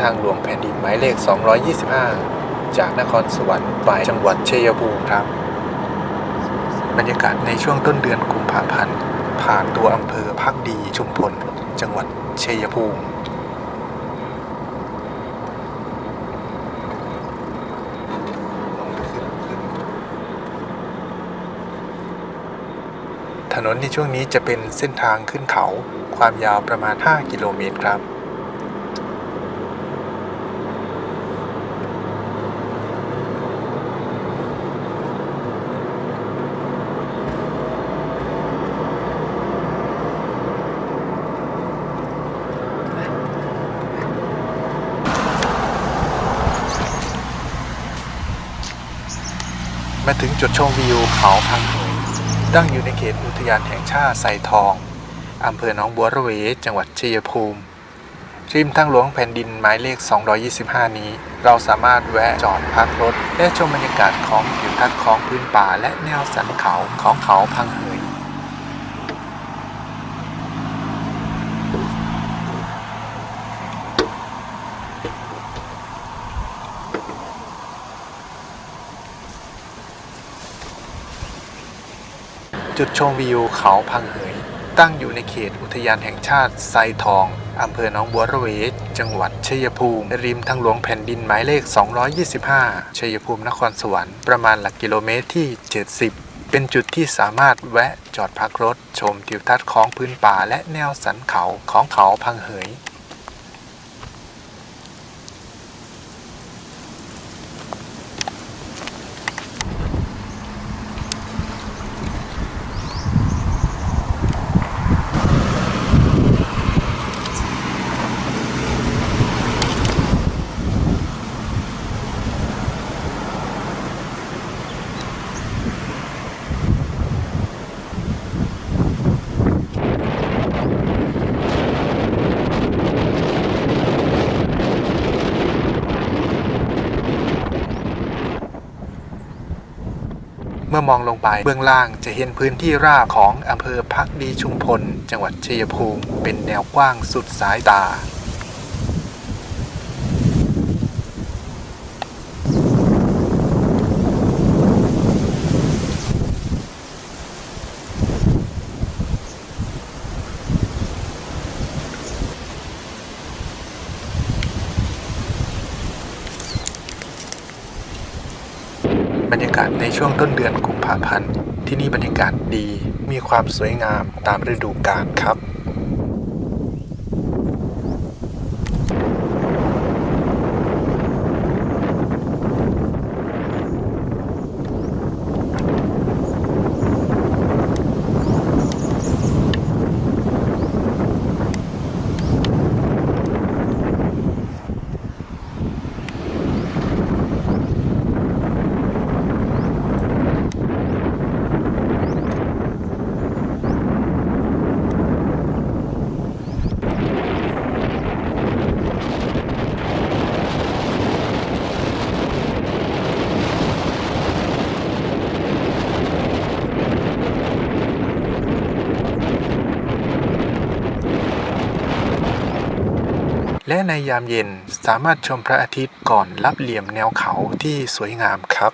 ทางหลวงแผ่นดินหมายเลข 225 จากนครสวรรค์ไปจังหวัดชัยภูมิครับ บรรยากาศในช่วงต้นเดือนกุมภาพันธ์ ผ่านตัวอำเภอพักดีชุมพล จังหวัดชัยภูมิถนนในช่วงนี้จะเป็นเส้นทางขึ้นเขาความยาวประมาณ 5 กิโลเมตรครับ มาถึงจุดชมวิวเขาพังเหยตั้งอยู่ในเขตอุทยานแห่งชาติไซทอง อำเภอหนองบัวระเว จังหวัดชัยภูมิ ริมทางหลวงแผ่นดินหมายเลข 225 นี้ เราสามารถแวะจอดพักรถ และชมบรรยากาศของทิวทัศน์ของพื้นป่าและแนวสันเขาของเขาพังเหย จุดชมวิวเขาพังเหย ตั้งอยู่ในเขตอุทยานแห่งชาติไซทอง อำเภอหนองบัวระเวจังหวัดชัยภูมิ ริมทางหลวงแผ่นดินหมายเลข 225 ชัยภูมินครสวรรค์ ประมาณหลักกิโลเมตรที่ 70เป็นจุดที่สามารถแวะจอดพักรถ ชมทิวทัศน์ของพื้นป่าและแนวสันเขาของเขาพังเหย เมื่อมองลงไปเบื้องล่างจะเห็นพื้นที่ราบของอำเภอพักดีชุมพล จังหวัดชัยภูมิ เป็นแนวกว้างสุดสายตา บรรยากาศในช่วงต้นเดือนกุมภาพันธ์ ที่นี่บรรยากาศดี มีความสวยงามตามฤดูกาลครับ และในยามเย็นสามารถชมพระอาทิตย์ก่อนรับเหลี่ยมแนวเขาที่สวยงามครับ